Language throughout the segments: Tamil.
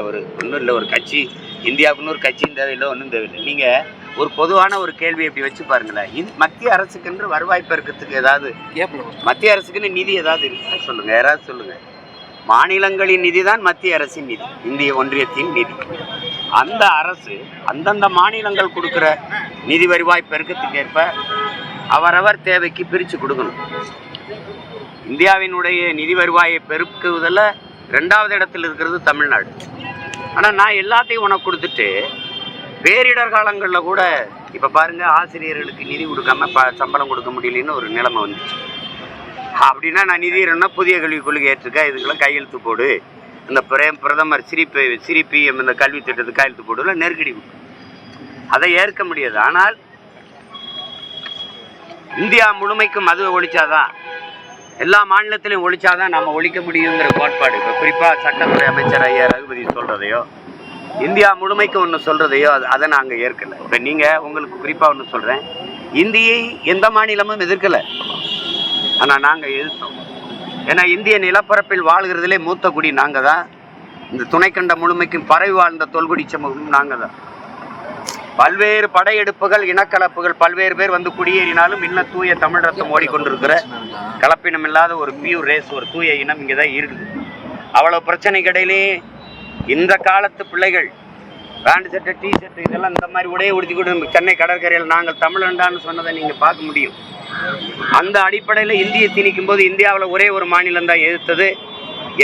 ஒரு ஒன்றும் இல்லை ஒரு கட்சி. இந்தியாவுக்குன்னு ஒரு கட்சியும் தேவையில்லை ஒன்றும் தேவையில்லை. நீங்கள் ஒரு பொதுவான ஒரு கேள்வி இப்படி வச்சு பாருங்களேன். இந்த மத்திய அரசுக்கென்று வருவாய் பெருக்கத்துக்கு ஏதாவது மத்திய அரசுக்குன்னு நிதி ஏதாவது இருக்கா சொல்லுங்க யாராவது சொல்லுங்க. மாநிலங்களின் நிதி தான் மத்திய அரசின் நிதி இந்திய ஒன்றியத்தின் நிதி. அந்த அரசு அந்தந்த மாநிலங்கள் கொடுக்குற நிதி வருவாய் பெருக்கத்துக்கு ஏற்ப அவரவர் தேவைக்கு பிரித்து கொடுக்கணும். இந்தியாவினுடைய நிதி வருவாயை பெருக்குவதில் ரெண்டாவது இடத்தில் இருக்கிறது தமிழ்நாடு. ஆனால் நான் எல்லாத்தையும் உனக்கு கொடுத்துட்டு பேரிடர் காலங்களில் கூட இப்போ பாருங்கள் ஆசிரியர்களுக்கு நிதி கொடுக்காம ப சம்பளம் கொடுக்க முடியலன்னு ஒரு நிலைமை வந்துச்சு. அப்படின்னா நான் நிதி புதிய கல்விக் கொள்கை ஏற்றிருக்கேன் இதுக்கெல்லாம் கையெழுத்து போடு. இந்த பிரேம் பிரதமர் சிரிப்பு சிரிப்பி இந்த கல்வி திட்டத்துக்கு கையெழுத்து போடுல நெருக்கடி அதை ஏற்க முடியாது. ஆனால் இந்தியா முழுமைக்கும் மதுவை ஒழிச்சாதான் எல்லா மாநிலத்திலையும் ஒழிச்சாதான் நம்ம ஒழிக்க முடியுங்கிற கோட்பாடு. இப்போ குறிப்பாக சட்டத்துறை அமைச்சர் ஐயா ரகுபதி சொல்கிறதையோ இந்தியா முழுமைக்கு ஒன்று சொல்கிறதையோ அது அதை நாங்கள் ஏற்கலை. இப்போ நீங்கள் உங்களுக்கு குறிப்பாக ஒன்று சொல்கிறேன் இந்தியை எந்த மாநிலமும் எதிர்க்கலை. ஆனால் நாங்கள் எதிர்த்தோம். ஏன்னா இந்திய நிலப்பரப்பில் வாழ்கிறதுலே மூத்த குடி நாங்கள் தான் இந்த துணைக்கண்ட முழுமைக்கும் பறவை வாழ்ந்த தொல்குடி சமூகமும் நாங்கள் தான் பல்வேறு படையெடுப்புகள் இனக்கலப்புகள் பல்வேறு பேர் வந்து குடியேறினாலும் இன்னும் தூய தமிழ் ரத்தம் ஓடிக்கொண்டிருக்கிற கலப்பினம் இல்லாத ஒரு பியூர் ரேஸ் ஒரு தூய இனம் இங்கே தான் இருக்குது. அவ்வளோ பிரச்சனைக்கு இடையிலே இந்த காலத்து பிள்ளைகள் பேண்ட் சட்டை டி ஷர்ட் இதெல்லாம் இந்த மாதிரி உடைய உடுத்தி சென்னை கடற்கரையில் நாங்கள் தமிழண்டான்னு சொன்னதை நீங்கள் பார்க்க முடியும். அந்த அடிப்படையில் இந்தியை திணிக்கும் போது இந்தியாவில் ஒரே ஒரு மாநிலம் தான் எதிர்த்தது.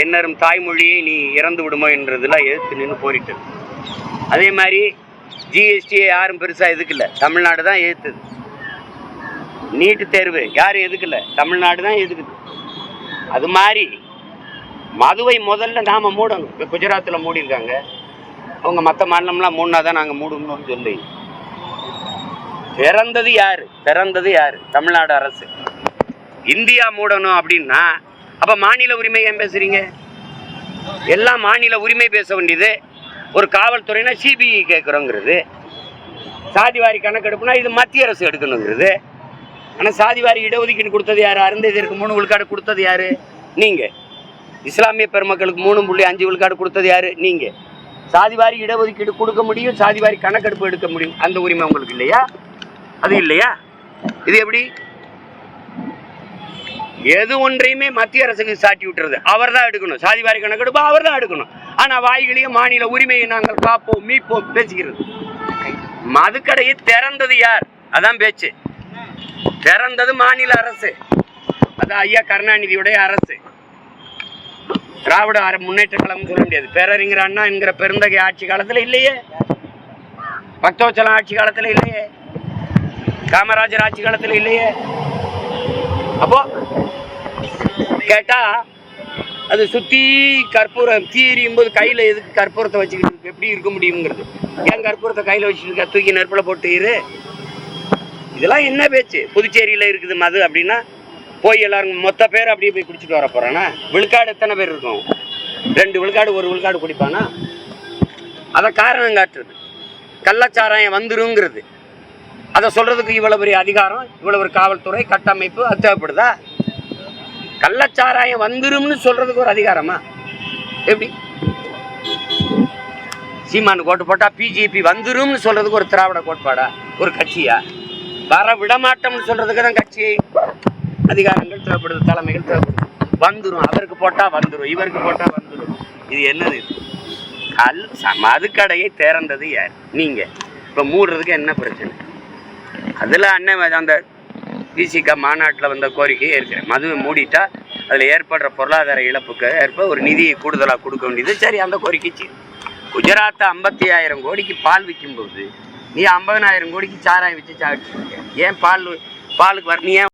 என்னரும் தாய்மொழியை நீ இறந்து விடுமோ என்றதெல்லாம் எதிர்த்து நின்று போரிட்டது. அதே மாதிரி ஜிஎஸ்டியை யாரும் பெருசாக எதுக்கல தமிழ்நாடு தான் எதிர்த்தது நீட்டு தேர்வு யாரும் எதுக்கல தமிழ்நாடு தான் எதுக்குது? அது மாதிரி மதுவை முதல்ல நாம் மூடணும். இப்போ குஜராத்தில் மூடியிருக்காங்க. அவங்க மற்ற மாநிலம்லாம் மூணா தான் நாங்கள் மூடணும்னு சொல்லி. பிறந்தது யார்? பிறந்தது யார்? தமிழ்நாடு அரசு. இந்தியா மூடணும் அப்படின்னா அப்போ மாநில உரிமை ஏன் பேசுகிறீங்க எல்லாம் மாநில உரிமை பேச வேண்டியது ஒரு காவல்துறைனா சிபிஐ கேட்குறோங்கிறது சாதிவாரி கணக்கெடுப்புனா இது மத்திய அரசு எடுக்கணுங்கிறது. ஆனால் சாதிவாரி இடஒதுக்கீடு கொடுத்தது யார்? அருந்ததிற்கு மூணு விழுக்காடு கொடுத்தது யார்? நீங்கள் இஸ்லாமிய பெருமக்களுக்கு மூணு புள்ளி அஞ்சு விழுக்காடு கொடுத்தது யாரு? நீங்கள் சாதிவாரி இடஒதுக்கீடு கொடுக்க முடியும் சாதிவாரி கணக்கெடுப்பு எடுக்க முடியும். அந்த உரிமை உங்களுக்கு இல்லையா? அது இல்லையா? இது எப்படி? எது ஒன்றையுமே மத்திய அரசுக்கு சாட்டி விட்டுறது. அவர் தான் எடுக்கணும் சாதிவாரி கணக்கெடுப்பு அவர் தான் எடுக்கணும். ஆனா வாய்களையும் மாநில உரிமையை நாங்கள் காப்போம் மீட்போம் பேசிக்கிறது மதுக்கடையை திறந்தது யார்? அதான் பேச்சு. திறந்தது மாநில அரசு. அது ஐயா கருணாநிதியுடைய அரசு. திராவிட அர- முன்னேற்ற கழகம் சொல்ல முடியாது. பேரறிஞர் அண்ணா என்கிற பெருந்தகை ஆட்சி காலத்துல இல்லையே. பக்தோச்சலம் ஆட்சி காலத்துல இல்லையே. காமராஜர் ஆட்சி காலத்துல இல்லையே. அப்போ கேட்டா அது சுத்தி கற்பூரம் தீ எரியும் போது கையில எதுக்கு கற்பூரத்தை வச்சுக்கிட்டு இருக்கு? எப்படி இருக்க முடியுங்கிறது ஏன் கற்பூரத்தை கையில வச்சுட்டு இருக்க தூக்கி நெருப்புல போட்டு இரு. இதெல்லாம் என்ன பேச்சு? புதுச்சேரியில இருக்குது மது அப்படின்னா போய் எல்லாரும் மொத்த பேர் அப்படியே போய் குடிச்சிட்டு வர போறானா? விழுக்காடு எத்தனை பேர் இருக்கும்? ரெண்டு விழுக்காடு ஒரு விழுக்காடு குடிப்பானா? அதை காரணம் காட்டுறது. கள்ளச்சாராயம் வந்துருங்கிறது. அதை சொல்றதுக்கு இவ்வளவு பெரிய அதிகாரம் இவ்வளவு ஒரு காவல்துறை கட்டமைப்பு அது தேவைப்படுதா? கள்ளச்சாராயம் வந்துரும்னு சொல்றதுக்கு ஒரு அதிகாரமா? எப்படி? சீமானு கோட்டு போட்டா பிஜேபி வந்துரும்னு சொல்றதுக்கு ஒரு திராவிட கோட்பாடா? ஒரு கட்சியா? வர விடமாட்டோம்னு சொல்றதுக்கு தான் கட்சி. அதிகாரங்கள் தேவைப்படுது தலைமைகள் தேவைப்படுது. வந்துடும் அவருக்கு போட்டா வந்துடும் இவருக்கு போட்டா வந்துடும் இது என்னது இது? கல் ச- மதுக்கடையை திறந்தது யார்? நீங்க. இப்ப மூடுறதுக்கு என்ன பிரச்சனை? அதில் அண்ணன் அந்த விசிகா மாநாட்டில் வந்த கோரிக்கையை இருக்கிறேன் மதுவை மூடிட்டா அதில் ஏற்படுற பொருளாதார இழப்புக்கு ஏற்ப ஒரு நிதியை கூடுதலாக கொடுக்க வேண்டியது. சரி அந்த கோரிக்கை குஜராத்தை ஐம்பத்தி ஆயிரம் கோடிக்கு பால் விற்கும்போது நீ ஐம்பதனாயிரம் கோடிக்கு சாராயம் வச்சு சாப்பிட்டு ஏன் பால் பாலுக்கு வர நீ ஏன்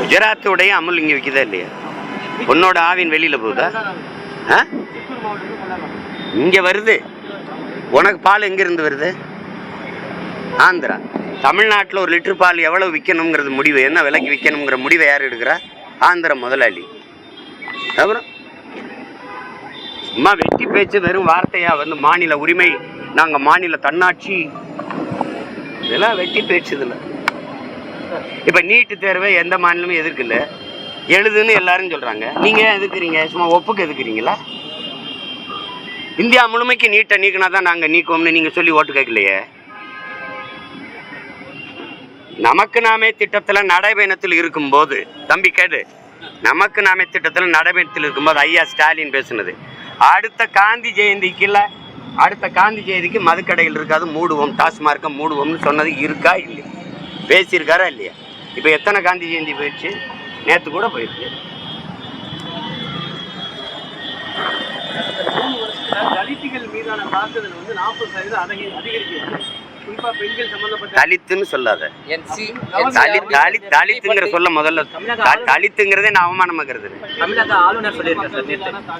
குஜராத்துடைய அமுல் இங்கே விற்குதா இல்லையா? உன்னோட ஆவின் வெளியில் போகுதா? ஆ? இங்கே வருது. உனக்கு பால் எங்கேருந்து வருது? ஆந்திரா. தமிழ்நாட்டில் ஒரு லிட்டர் பால் எவ்வளோ விற்கணுங்கிறது முடிவு என்ன விலைக்கு விற்கணுங்கிற முடிவை யார் எடுக்கிறா? ஆந்திர முதலாளி. அப்புறம் சும்மா வெட்டி பேச்சு வெறும் வார்த்தையாக வந்து மாநில உரிமை நாங்கள் மாநில தன்னாட்சி. இதெல்லாம் வெட்டி பேச்சு இதில் இப்போ நீட்டு தேர்வை எந்த மாநிலமும் எதிர்க்கல. எழுதுன்னு எல்லாரும் சொல்கிறாங்க நீங்கள் எதுக்குறீங்க சும்மா ஒப்புக்கு எதுக்குறீங்களா இந்தியா முழுமைக்கு நீட்டை நீக்கினா தான் நாங்கள் நீக்குவோம்னு நீங்கள் சொல்லி ஓட்டு கேட்கலையே. நமக்கு நாமே திட்டத்தில் நடைபயணத்தில் இருக்கும்போது தம்பி கேடு நமக்கு நாமே திட்டத்தில் நடைபயணத்தில் இருக்கும்போது ஐயா ஸ்டாலின் பேசுனது. அடுத்த காந்தி ஜெயந்திக்குல அடுத்த காந்தி ஜெயந்திக்கு மதுக்கடையில் இருக்காது மூடுவோம் டாஸ்மார்க்கை மூடுவோம்னு சொன்னது இருக்கா இல்லையா? பேசியிருக்காரா இல்லையா? இப்போ எத்தனை காந்தி ஜெயந்தி போயிடுச்சு? நேற்று கூட போயிடுச்சு தலித்துகள் மீதான தாக்குதல் வந்து நாற்பது சதவீதம் அதிகரிக்கிறது. தலித்துன்னு சொல்லாத. என்சி தலித் தலித் தலித்துங்கிற சொல்ல முதல்ல. தலித்துங்கிறதே நான் அவமானமாக்குறது.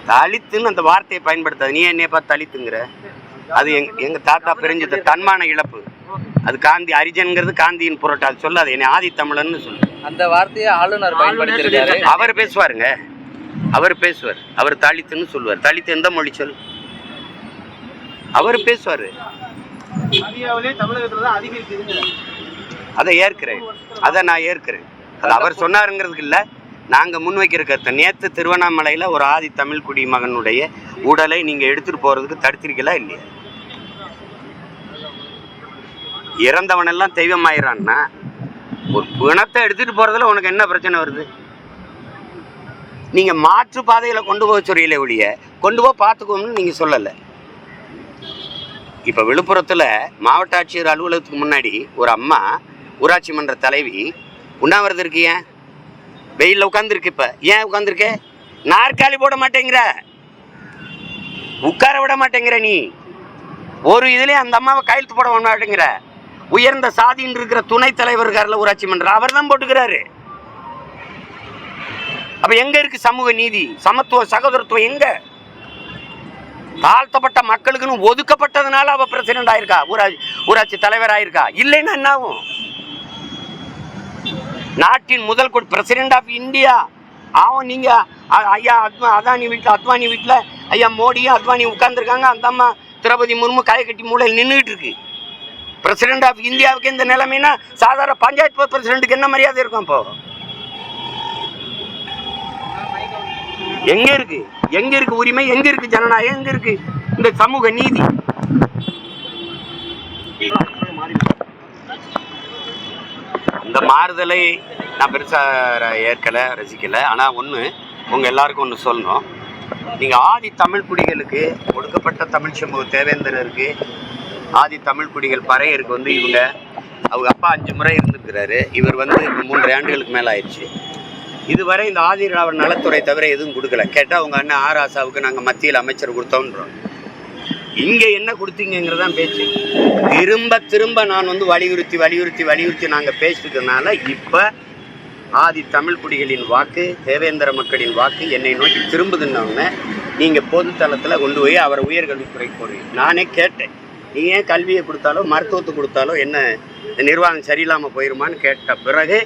தலித்துன்னு அந்த வார்த்தையை பயன்படுத்தாது. நீ என்னைய பார்த்து தலித்துங்கிற? அது எங் எங்க தாத்தா பிரிஞ்சது. தன்மான இழப்பு. அது காந்தி அரிஜன்ங்கிறது காந்தியின் புரட்டு. அது சொல்லாது. என்னை ஆதி தமிழன்னு சொல்லு. அந்த வார்த்தையை ஆளுநர் அவர் பேசுவாருங்க. அவர் பேசுவார். அவர் தலித்துன்னு சொல்லுவார். தலித்து எந்த மொழி சொல்? அவர் பேசுவார். இந்தியாவிலே தமிழகத்துல தான் அதை ஏற்கிறேன். அதை நான் ஏற்கிறேன். அது அவர் சொன்னாருங்கிறதுக்கு இல்லை. நாங்கள் முன்வைக்கிற கருத்தை நேற்று திருவண்ணாமலையில் ஒரு ஆதி தமிழ் குடி மகனுடைய உடலை நீங்கள் எடுத்துகிட்டு போகிறதுக்கு தடுத்திருக்கலா இல்லையா? இறந்தவனெல்லாம் தெய்வம் ஆயிரான்னா ஒரு பிணத்தை எடுத்துகிட்டு போகிறதுல உனக்கு என்ன பிரச்சனை வருது? நீங்கள் மாற்று பாதையில் கொண்டு போக சொல்லியில ஒழிய கொண்டு போய் பார்த்துக்கோம்னு நீங்கள் சொல்லலை. இப்போ விழுப்புரத்தில் மாவட்ட ஆட்சியர் அலுவலகத்துக்கு முன்னாடி ஒரு அம்மா ஊராட்சி மன்ற தலைவி உண்ணாவிரதம் இருக்கு ஏன்? வெயிலில் உட்காந்துருக்கு இப்போ. ஏன் உட்காந்துருக்க நாற்காலி போட மாட்டேங்கிற. உட்கார விட மாட்டேங்கிற நீ. ஒரு இதுலேயே அந்த அம்மாவை கையெழுத்து போட மாட்டேங்கிற. உயர்ந்த சாதின்னு இருக்கிற துணைத் தலைவர் இருக்கார்ல ஊராட்சி மன்றம் அவர் தான் போட்டுக்கிறாரு. அப்போ எங்க இருக்கு சமூக நீதி? சமத்துவ சகோதரத்துவம் எங்க? தாழ்த்தப்பட்ட மக்களுக்குன்னு ஒதுக்கப்பட்டதுனால அவ பிரசிடென்ட் ஆயிருக்கா? ஊராட்சி ஊராட்சி தலைவர் ஆயிருக்கா? இல்லைன்னா என்ன ஆகும்? நாட்டின் முதல் பிரசிடென்ட் ஆஃப் இந்தியா அவன் நீங்க ஐயா அத்வா அதானி வீட்டில் அத்வானி வீட்டில் ஐயா மோடியும் அத்வானி உட்கார்ந்துருக்காங்க. அந்த அம்மா திரௌபதி முர்மு காய கட்டி மூலையில் நின்றுட்டு இருக்கு பிரசிடென்ட் ஆஃப் இந்தியாவுக்கு இந்த நிலைமைனா சாதாரண பஞ்சாயத்து பிரசிடென்ட்டுக்கு என்ன மரியாதை இருக்கும் இப்போ எங்க இருக்கு? எங்க இருக்கு உரிமை? எங்க இருக்கு ஜனநாயகம்? எங்க இருக்கு இந்த சமூக நீதி? இந்த மாறுதலை நான் பெருசா ஏற்கலை ஏற்கல ரசிக்கல. ஆனா ஒண்ணு உங்க எல்லாருக்கும் ஒண்ணு சொல்லணும். நீங்க ஆதி தமிழ் குடிகளுக்கு ஒடுக்கப்பட்ட தமிழ் சமூக தேவேந்திரருக்கு ஆதி தமிழ் குடிகள் பறையருக்கு வந்து இவங்க அவங்க அப்பா அஞ்சு முறை இருந்திருக்கிறாரு. இவர் வந்து இப்போ ஆண்டுகளுக்கு மேல ஆயிடுச்சு இதுவரை இந்த ஆதிராவர் நலத்துறை தவிர எதுவும் கொடுக்கல. கேட்டால் அவங்க அண்ணன் ஆர் ஆசாவுக்கு நாங்கள் மத்தியில் அமைச்சர் கொடுத்தோன்றோம் இங்கே என்ன கொடுத்தீங்கிறதான் பேச்சு. திரும்ப திரும்ப நான் வந்து வலியுறுத்தி வலியுறுத்தி வலியுறுத்தி நாங்கள் பேசிட்டதுனால இப்போ ஆதி தமிழ் குடிகளின் வாக்கு தேவேந்திர மக்களின் வாக்கு என்னை நோக்கி திரும்புதுன்னொன்னே நீங்கள் பொதுத்தளத்தில் கொண்டு போய் அவரை உயர்கல்வித்துறை போடுவீங்க நானே கேட்டேன். நீ ஏன் கல்வியை கொடுத்தாலோ மருத்துவத்தை கொடுத்தாலோ என்ன நிர்வாகம் சரியில்லாமல் போயிருமான்னு கேட்ட பிறகு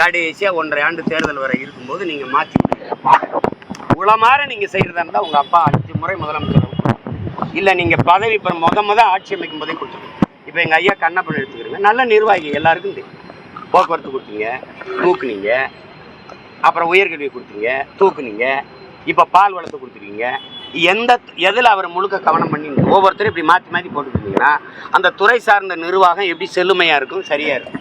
கடைசியாக ஒன்றரை ஆண்டு தேர்தல் வரை இருக்கும்போது நீங்கள் மாற்றி உளமாற நீங்கள் செய்கிறதா இருந்தால் உங்கள் அப்பா அஞ்சு முறை முதலமைச்சர்? இல்லை நீங்கள் பதவி இப்போ முத முத ஆட்சி அமைக்கும் போதே கொடுத்துருக்கீங்க இப்போ எங்கள் ஐயா கண்ணப்பன் எடுத்துக்கிறீங்க. நல்ல நிர்வாகி எல்லாருக்கும் தெரியும். போக்குவரத்து கொடுத்தீங்க தூக்குனீங்க. அப்புறம் உயர்கல்வி கொடுத்தீங்க தூக்குனீங்க. இப்போ பால் வளர்த்து கொடுத்துருக்கீங்க. எந்த எதில் அவர் முழுக்க கவனம் பண்ணி ஒவ்வொருத்தரும் இப்படி மாற்றி மாற்றி போட்டுக்கிட்டீங்கன்னா அந்த துறை சார்ந்த நிர்வாகம் எப்படி செழுமையாக இருக்கும் சரியாக இருக்கும்?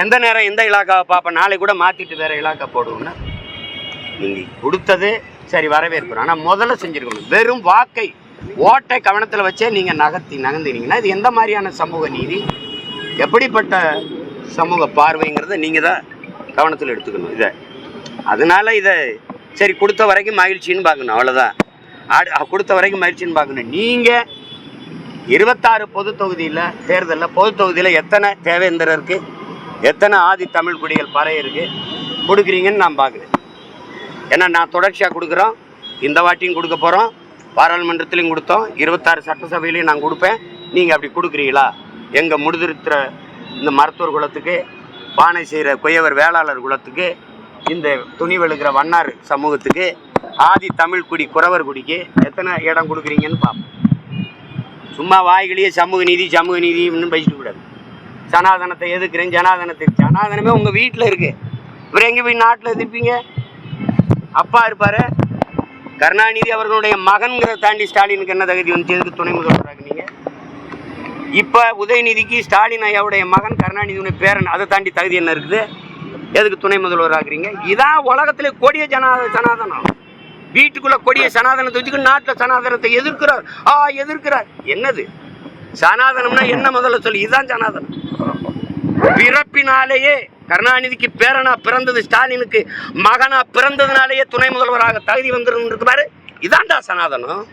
எந்த நேரம் எந்த இலாக்காவை பார்ப்பேன் நாளை கூட மாற்றிட்டு வேறு இலாக்கா போடுவோம்னா நீங்கள் கொடுத்தது சரி வரவேற்கிறோம். ஆனால் முதல்ல செஞ்சுருக்கணும். வெறும் வாக்கை ஓட்டை கவனத்தில் வச்சே நீங்கள் நகர்த்தி நகர்ந்துனீங்கன்னா இது எந்த மாதிரியான சமூக நீதி? எப்படிப்பட்ட சமூக பார்வைங்கிறத நீங்கள் தான் கவனத்தில் எடுத்துக்கணும். இதை. அதனால இதை சரி கொடுத்த வரைக்கும் மகிழ்ச்சின்னு பார்க்கணும் அவ்வளோதான் ஆடு கொடுத்த வரைக்கும் மகிழ்ச்சின்னு பார்க்கணும். நீங்கள் இருபத்தாறு பொது தொகுதியில் தேர்தலில் பொது தொகுதியில் எத்தனை தேவேந்திரருக்கு எத்தனை ஆதி தமிழ் குடிகள் இருக்குது கொடுக்குறீங்கன்னு நான் பார்க்குறேன். ஏன்னா நான் தொடர்ச்சியாக கொடுக்குறோம். இந்த வாட்டியும் கொடுக்க போகிறோம் பாராளுமன்றத்திலையும் கொடுத்தோம். இருபத்தாறு சட்டசபையிலையும் நான் கொடுப்பேன். நீங்கள் அப்படி கொடுக்குறீங்களா? எங்கள் முடிதிருத்துற இந்த மருத்துவர் குலத்துக்கு பானை செய்கிற குயவர் வேளாளர் குலத்துக்கு இந்த துணி வெளுக்கிற வண்ணார் சமூகத்துக்கு ஆதி தமிழ் குடி குறவர் குடிக்கு எத்தனை இடம் கொடுக்குறீங்கன்னு பார்ப்போம். சும்மா வாய்களையே சமூக நீதி சமூக நீதி பேசிட்டு கூடாது. சனாதனத்தை எதுக்குறேன் ஜனாதனத்தை ஜனாதனமே உங்கள் வீட்டில் இருக்கு. இவர் எங்கே போய் நாட்டில் எதிர்ப்பீங்க? அப்பா இருப்பார். கருணாநிதி அவர்களுடைய மகன்கிறத தாண்டி ஸ்டாலினுக்கு என்ன தகுதி வந்துச்சு எதுக்கு துணை முதல்வராக நீங்கள் இப்போ உதயநிதிக்கு ஸ்டாலின் ஐயாவுடைய மகன் கருணாநிதியுடைய பேரன் அதை தாண்டி தகுதி என்ன இருக்குது? எதுக்கு துணை முதல்வர் ஆகுறீங்க இதான் உலகத்தில் கொடிய ஜனா சனாதனம். வீட்டுக்குள்ள கொடிய சனாதனத்தை வச்சுக்கிட்டு நாட்டில் சனாதனத்தை எதிர்க்கிறார். ஆ எதிர்க்கிறார். என்னது? சனாதனம்னா என்ன முதல்ல சொல்லி. இதுதான் சனாதனம். பிறப்பினாலேயே கருணாநிதிக்கு பேரனா பிறந்தது ஸ்டாலினுக்கு மகனா பிறந்ததுனாலேயே துணை முதல்வராக தகுதி வந்திருக்கிறாரு இதான்டா சனாதனம்.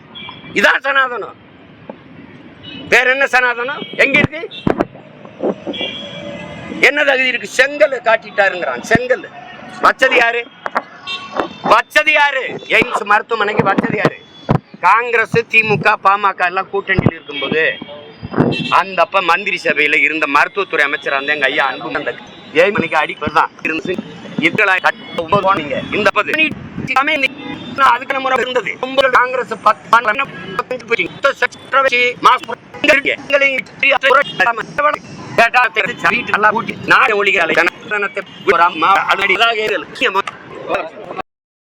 இதான் சனாதனம். வேற என்ன சனாதனம்? எங்க இருக்கு? என்ன தகுதி இருக்கு? செங்கல் காட்டிட்டாருங்கிறான். செங்கல். வச்சது யாரு? வச்சது யாரு? எய்ம்ஸ் மருத்துவமனைக்கு வச்சது யாரு? காங்கிரஸ் திமுக பாமக எல்லாம் கூட்டணியில் இருக்கும்போது அந்த அப்ப மந்திரி சபையில இருந்த மருத்துவத்துறை அமைச்சர் அந்த எங்க ஐயா அன்பு அந்த ஏழு மணிக்கு அடிப்பது தான். இருந்து போனீங்க. இந்த பது அதுக்கு முறை இருந்தது. ஒன்பது காங்கிரஸ் பத்து பன்னெண்டு, போச்சு. கேட்டா